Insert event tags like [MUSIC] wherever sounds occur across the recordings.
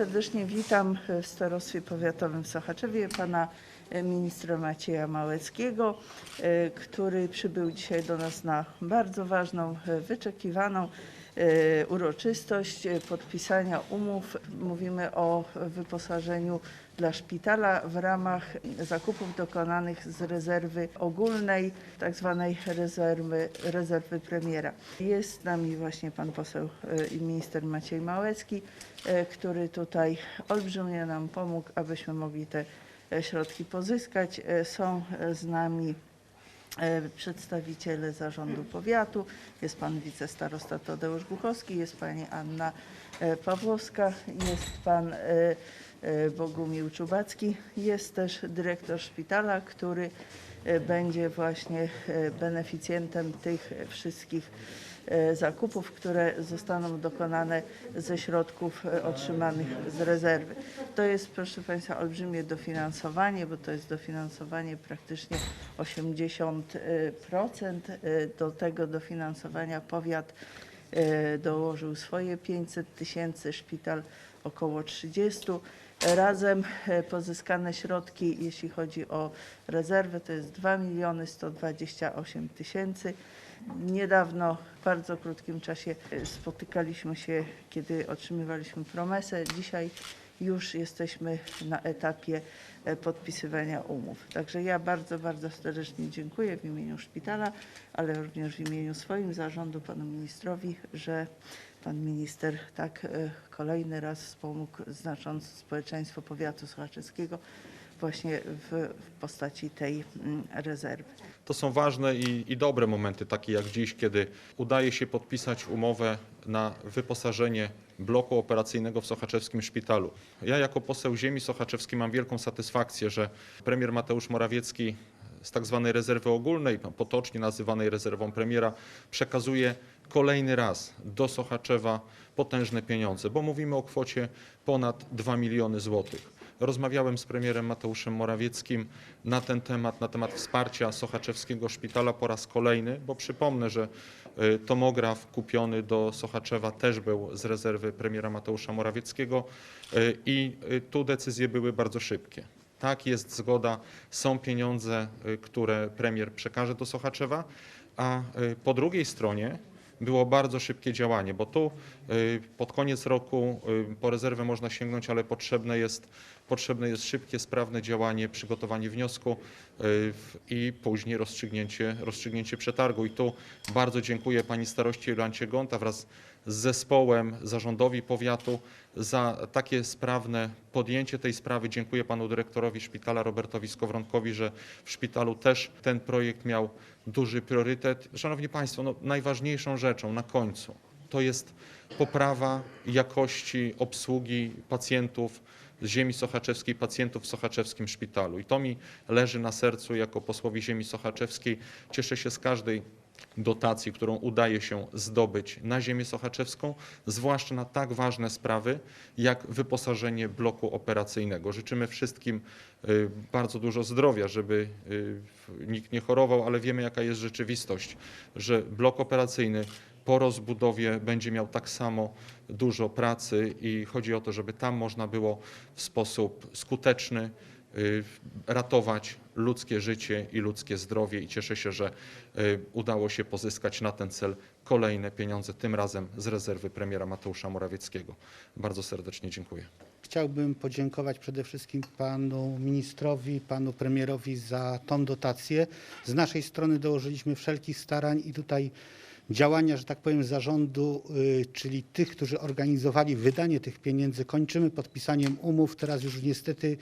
Serdecznie witam w Starostwie Powiatowym w Sochaczewie pana ministra Macieja Małeckiego, e, który przybył dzisiaj do nas na bardzo ważną, e, wyczekiwaną e, uroczystość podpisania umów. Mówimy o wyposażeniu dla szpitala w ramach zakupów dokonanych z rezerwy ogólnej, tak zwanej rezerwy, rezerwy premiera. Jest z nami właśnie pan poseł i minister Maciej Małecki, który tutaj olbrzymie nam pomógł, abyśmy mogli te środki pozyskać. E, Są e, z nami e, przedstawiciele zarządu powiatu, jest pan wicestarosta Tadeusz Głuchowski, jest pani Anna e, Pawłowska, jest pan e, e, Bogumił Czubacki, jest też dyrektor szpitala, który e, będzie właśnie e, beneficjentem tych wszystkich e, zakupów, które zostaną dokonane ze środków e, otrzymanych z rezerwy. To jest, proszę Państwa, olbrzymie dofinansowanie, bo to jest dofinansowanie praktycznie 80%. e, Do tego dofinansowania powiat e, dołożył swoje 500 tysięcy, szpital około 30. Razem e, pozyskane środki, jeśli chodzi o rezerwę, to jest 2 miliony 128 tysięcy. Niedawno, w bardzo krótkim czasie e, spotykaliśmy się, kiedy otrzymywaliśmy promesę. Dzisiaj już jesteśmy na etapie e, podpisywania umów. Także ja bardzo, bardzo serdecznie dziękuję w imieniu szpitala, ale również w imieniu swoim zarządu panu ministrowi, że pan minister tak e, kolejny raz wspomógł znacząco społeczeństwo powiatu sochaczewskiego właśnie w, w postaci tej mm, rezerwy. To są ważne i, i dobre momenty, takie jak dziś, kiedy udaje się podpisać umowę na wyposażenie bloku operacyjnego w Sochaczewskim Szpitalu. Ja jako poseł ziemi sochaczewskiej mam wielką satysfakcję, że premier Mateusz Morawiecki z tak zwanej rezerwy ogólnej, potocznie nazywanej rezerwą premiera, przekazuje kolejny raz do Sochaczewa potężne pieniądze, bo mówimy o kwocie ponad 2 miliony złotych. Rozmawiałem z premierem Mateuszem Morawieckim na ten temat, na temat wsparcia Sochaczewskiego Szpitala po raz kolejny, bo przypomnę, że y, tomograf kupiony do Sochaczewa też był z rezerwy premiera Mateusza Morawieckiego y, i y, tu decyzje były bardzo szybkie. Tak, jest zgoda, są pieniądze, które premier przekaże do Sochaczewa, a po drugiej stronie było bardzo szybkie działanie, bo tu y, pod koniec roku y, po rezerwę można sięgnąć, ale potrzebne jest, potrzebne jest szybkie, sprawne działanie, przygotowanie wniosku y, i później rozstrzygnięcie, rozstrzygnięcie przetargu. I tu bardzo dziękuję pani staroście Jolancie Gonta wraz z zespołem, zarządowi powiatu za takie sprawne podjęcie tej sprawy. Dziękuję panu dyrektorowi szpitala Robertowi Skowronkowi, że w szpitalu też ten projekt miał duży priorytet. Szanowni Państwo, no, najważniejszą rzeczą na końcu to jest poprawa jakości obsługi pacjentów z ziemi sochaczewskiej, pacjentów w sochaczewskim szpitalu. I to mi leży na sercu jako posłowi ziemi sochaczewskiej. Cieszę się z każdej dotacji, którą udaje się zdobyć na ziemię sochaczewską, zwłaszcza na tak ważne sprawy jak wyposażenie bloku operacyjnego. Życzymy wszystkim y, bardzo dużo zdrowia, żeby y, nikt nie chorował, ale wiemy jaka jest rzeczywistość, że blok operacyjny po rozbudowie będzie miał tak samo dużo pracy i chodzi o to, żeby tam można było w sposób skuteczny ratować ludzkie życie i ludzkie zdrowie i cieszę się, że y, udało się pozyskać na ten cel kolejne pieniądze, tym razem z rezerwy premiera Mateusza Morawieckiego. Bardzo serdecznie dziękuję. Chciałbym podziękować przede wszystkim panu ministrowi, panu premierowi za tą dotację. Z naszej strony dołożyliśmy wszelkich starań i tutaj działania, że tak powiem, zarządu, y, czyli tych, którzy organizowali wydanie tych pieniędzy, kończymy podpisaniem umów. Teraz już niestety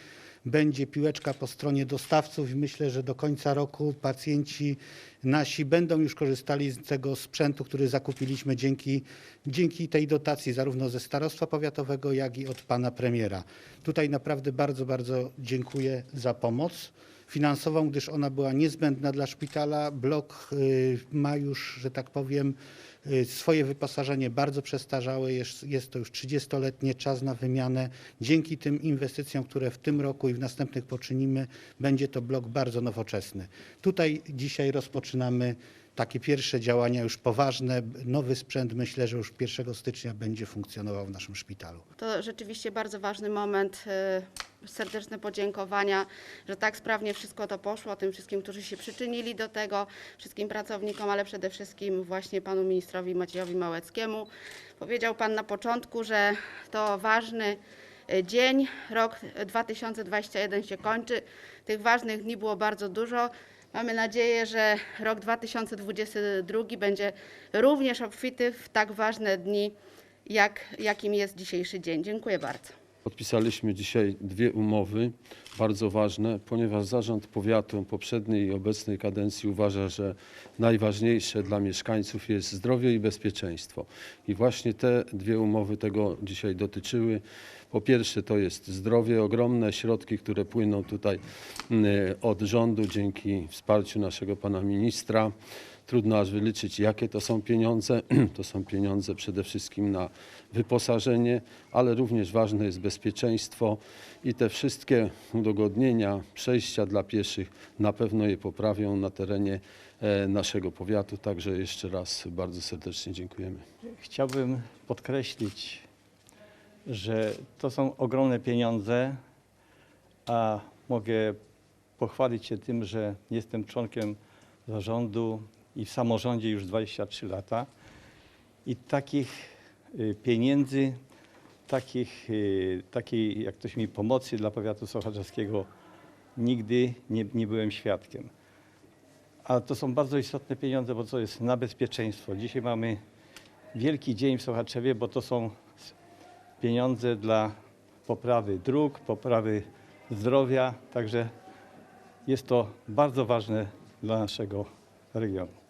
będzie piłeczka po stronie dostawców i myślę, że do końca roku pacjenci nasi będą już korzystali z tego sprzętu, który zakupiliśmy dzięki, dzięki tej dotacji zarówno ze Starostwa Powiatowego, jak i od pana premiera. Tutaj naprawdę bardzo, bardzo dziękuję za pomoc finansową, gdyż ona była niezbędna dla szpitala. Blok y, ma już, że tak powiem, y, swoje wyposażenie bardzo przestarzałe. Jest, jest to już 30-letnie, czas na wymianę. Dzięki tym inwestycjom, które w tym roku i w następnych poczynimy, będzie to blok bardzo nowoczesny. Tutaj dzisiaj rozpoczynamy takie pierwsze działania już poważne. Nowy sprzęt myślę, że już 1 stycznia będzie funkcjonował w naszym szpitalu. To rzeczywiście bardzo ważny moment. Serdeczne podziękowania, że tak sprawnie wszystko to poszło, tym wszystkim, którzy się przyczynili do tego, wszystkim pracownikom, ale przede wszystkim właśnie panu ministrowi Maciejowi Małeckiemu. Powiedział pan na początku, że to ważny y, dzień, rok 2021 się kończy. Tych ważnych dni było bardzo dużo. Mamy nadzieję, że rok 2022 będzie również obfity w tak ważne dni, jak, jakim jest dzisiejszy dzień. Dziękuję bardzo. Podpisaliśmy dzisiaj dwie umowy bardzo ważne, ponieważ zarząd powiatu poprzedniej i obecnej kadencji uważa, że najważniejsze dla mieszkańców jest zdrowie i bezpieczeństwo. I właśnie te dwie umowy tego dzisiaj dotyczyły. Po pierwsze to jest zdrowie, ogromne środki, które płyną tutaj mm, od rządu dzięki wsparciu naszego pana ministra. Trudno aż wyliczyć, jakie to są pieniądze. [CLEARS THROAT] To są pieniądze przede wszystkim na wyposażenie, ale również ważne jest bezpieczeństwo i te wszystkie udogodnienia, przejścia dla pieszych na pewno je poprawią na terenie e, naszego powiatu. Także jeszcze raz bardzo serdecznie dziękujemy. Chciałbym podkreślić, że to są ogromne pieniądze, a mogę pochwalić się tym, że jestem członkiem zarządu i w samorządzie już 23 lata. I takich y, pieniędzy, takich, y, takiej, jak ktoś mi pomocy dla powiatu sochaczewskiego nigdy nie, nie byłem świadkiem. A to są bardzo istotne pieniądze, bo to jest na bezpieczeństwo. Dzisiaj mamy wielki dzień w Sochaczewie, bo to są pieniądze dla poprawy dróg, poprawy zdrowia, także jest to bardzo ważne dla naszego regionu.